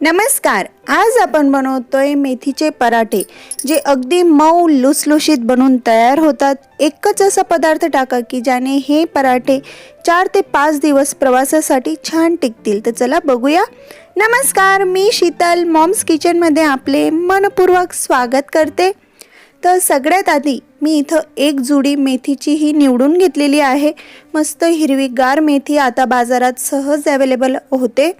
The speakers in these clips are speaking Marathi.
नमस्कार आज आपण बनवतोय मेथीचे पराठे जे अगदी मऊ लुसलुशीत बनून तयार होतात. एकच असा पदार्थ टाका की ज्याने हे पराठे चार ते पाच दिवस प्रवासासाठी छान टिकतील. तर चला बघूया. नमस्कार मी शीतल मॉम्स किचनमध्ये आपले मनपूर्वक स्वागत करते. तर सगळ्यात आधी मी इथं एक जुडी मेथीची ही निवडून घेतलेली आहे. मस्त हिरवीगार मेथी आता बाजारात सहज अवेलेबल होते.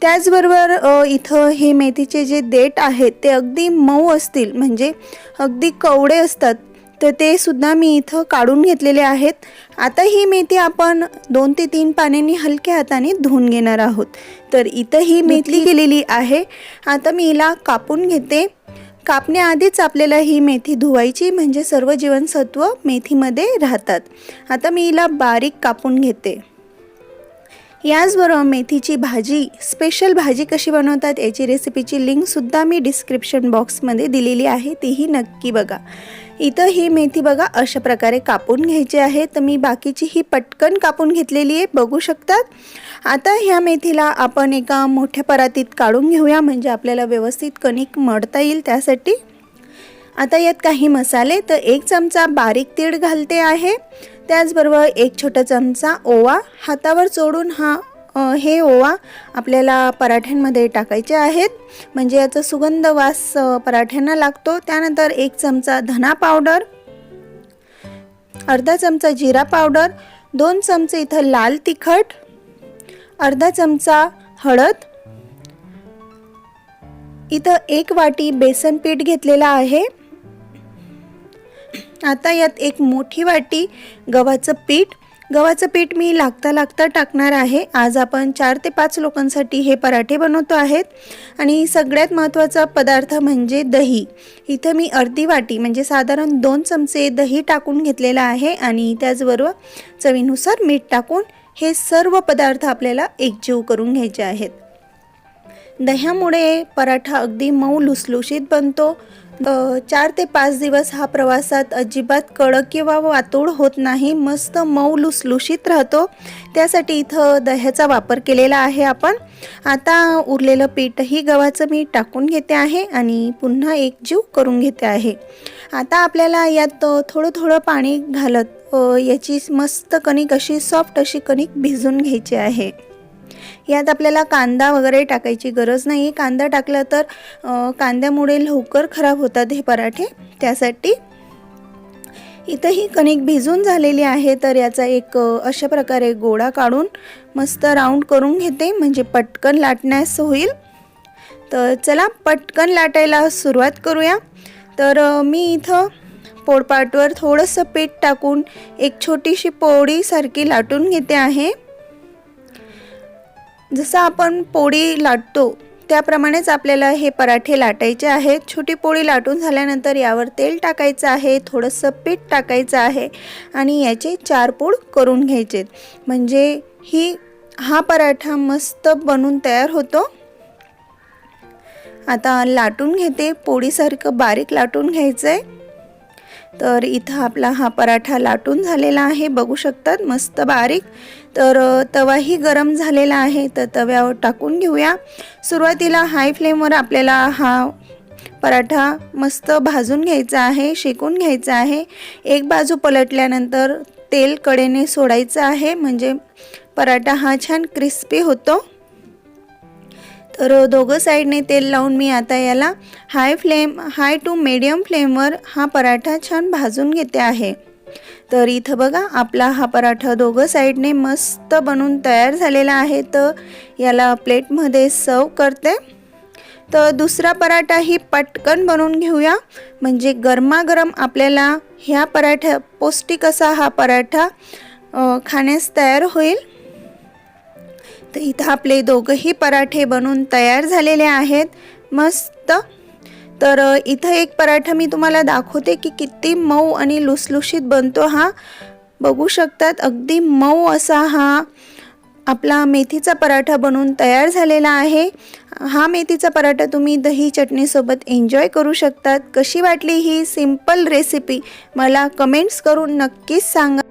त्याचबरोबर इथं हे मेथीचे जे देठ आहेत ते अगदी मऊ असतील म्हणजे अगदी कवडे असतात तर ते सुद्धा मी इथं काढून घेतलेले आहेत. आता ही मेथी आपण दोन ते तीन पाण्याने हलक्या हाताने धुवून घेणार आहोत. तर इथं ही मेथी केलेली आहे. आता मी हिला कापून घेते. कापण्याआधीच आपल्याला ही मेथी धुवायची म्हणजे सर्व जीवनसत्व मेथीमध्ये राहतात. आता मी हिला बारीक कापून घेते. याचबरोबर मेथीची भाजी स्पेशल भाजी कशी बनवतात याची रेसिपीची लिंकसुद्धा मी डिस्क्रिप्शन बॉक्समध्ये दिलेली आहे तीही नक्की बघा. इथं ही मेथी बघा अशा प्रकारे कापून घ्यायची आहे. तर मी बाकीची ही पटकन कापून घेतलेली आहे बघू शकतात. आता ह्या मेथीला आपण एका मोठ्या परातीत काढून घेऊया म्हणजे आपल्याला व्यवस्थित कणिक मळता येईल त्यासाठी. आता यात काही मसाले तर एक चमचा बारीक तीळ घालते आहे. त्याचबरोबर एक छोटा चमचा ओवा. हातावर चोडून हा हे ओवा आपल्याला पराठ्यांमध्ये टाकायचे आहेत. म्हणजे याचा सुगंध वास पराठ्यांना लागतो. त्यानंतर एक चमचा धना पावडर अर्धा चमचा जिरा पावडर दोन चमचे इथं लाल तिखट अर्धा चमचा हळद. इथं एक वाटी बेसन पीठ घेतलेला आहे. आता यात एक मोठी वाटी गव्हाचं पीठ. गव्हाचं पीठ मी लागता लागता टाकणार आहे. आज आपण चार ते पाच लोकांसाठी हे पराठे बनवतो आहेत. आणि सगळ्यात महत्त्वाचा पदार्थ म्हणजे दही. इथं मी अर्धी वाटी म्हणजे साधारण दोन चमचे दही टाकून घेतलेलं आहे. आणि त्याचबरोबर चवीनुसार मीठ टाकून हे सर्व पदार्थ आपल्याला एकजीव करून घ्यायचे आहेत. दह्यामुळे पराठा अगदी मऊ लुसलुशीत बनतो. चार ते पाच दिवस हा प्रवासात अजिबात कडक किंवा वातोड होत नाही मस्त मऊ लुसलुशीत राहतो. त्यासाठी इथं दह्याचा वापर केलेला आहे आपण. आता उरलेलं पीठही गव्हाचं मी टाकून घेते आहे आणि पुन्हा एक जीव करून घेते आहे. आता आपल्याला यात थोडं थोडं पाणी घालत याची मस्त कणिक अशी सॉफ्ट अशी कणिक भिजून घ्यायची आहे. यात आपल्याला कांदा वगैरे टाकायची गरज नाही. कांदा टाकला तर कांद्यामुळे लवकर खराब होतात हे पराठे. त्यासाठी इथं ही कणिक भिजून झालेली आहे तर याचा एक अशा प्रकारे गोळा काढून मस्त राऊंड करून घेते म्हणजे पटकन लाटण्यास होईल. तर चला पटकन लाटायला सुरुवात करूया. तर मी इथं पोळपाटवर थोडंसं पीठ टाकून एक छोटीशी पोळीसारखी लाटून घेते आहे. जसं आपण पोळी लाटतो त्याप्रमाणेच आपल्याला हे पराठे लाटायचे आहेत. छोटी पोळी लाटून झाल्यानंतर यावर तेल टाकायचं आहे थोडंसं पीठ टाकायचं आहे आणि याचे चार पोळ करून घ्यायचे. म्हणजे ही हा पराठा मस्त बनून तयार होतो. आता लाटून घेते पोळीसारखं बारीक लाटून घ्यायचं आहे तर इथं आपला हा पराठा लाटून झालेला आहे. बघू शकतात मस्त बारीक. तर तवाही गरम झालेला आहे. तर तव्यावर टाकून घेऊया. सुरुवातीला हाय फ्लेमवर आपल्याला हा पराठा मस्त भाजून घ्यायचा आहे शेकून घ्यायचा आहे. एक बाजू पलटल्यानंतर तेल कडेने सोडायचं आहे. म्हणजे पराठा हा छान क्रिस्पी होतो. तर दोघं साईडने तेल लावून मी आता याला high flame high to medium फ्लेमवर हा पराठा छान भाजून घेते आहे. तर इथं बघा आपला हा पराठा दोघं साईडने मस्त बनून तयार झालेला आहे. तर याला प्लेटमध्ये सर्व करते. तर दुसरा पराठाही पटकन बनवून घेऊया. म्हणजे गरमागरम आपल्याला ह्या पराठ्या पौष्टिक असा हा पराठा खाण्यास तयार होईल. तर इथं आपले दोघंही पराठे बनून तयार झालेले आहेत. मस्त. तर इथं एक पराठा मी तुम्हाला दाखवते की किती मऊ आणि लुसलुशीत बनतो हा. बघू शकतात अगदी मऊ असा हा आपला मेथीचा पराठा बनून तयार झालेला आहे. हा मेथीचा पराठा तुम्ही दही चटणीसोबत एन्जॉय करू शकतात. कशी वाटली ही सिंपल रेसिपी मला कमेंट्स करून नक्कीच सांगा.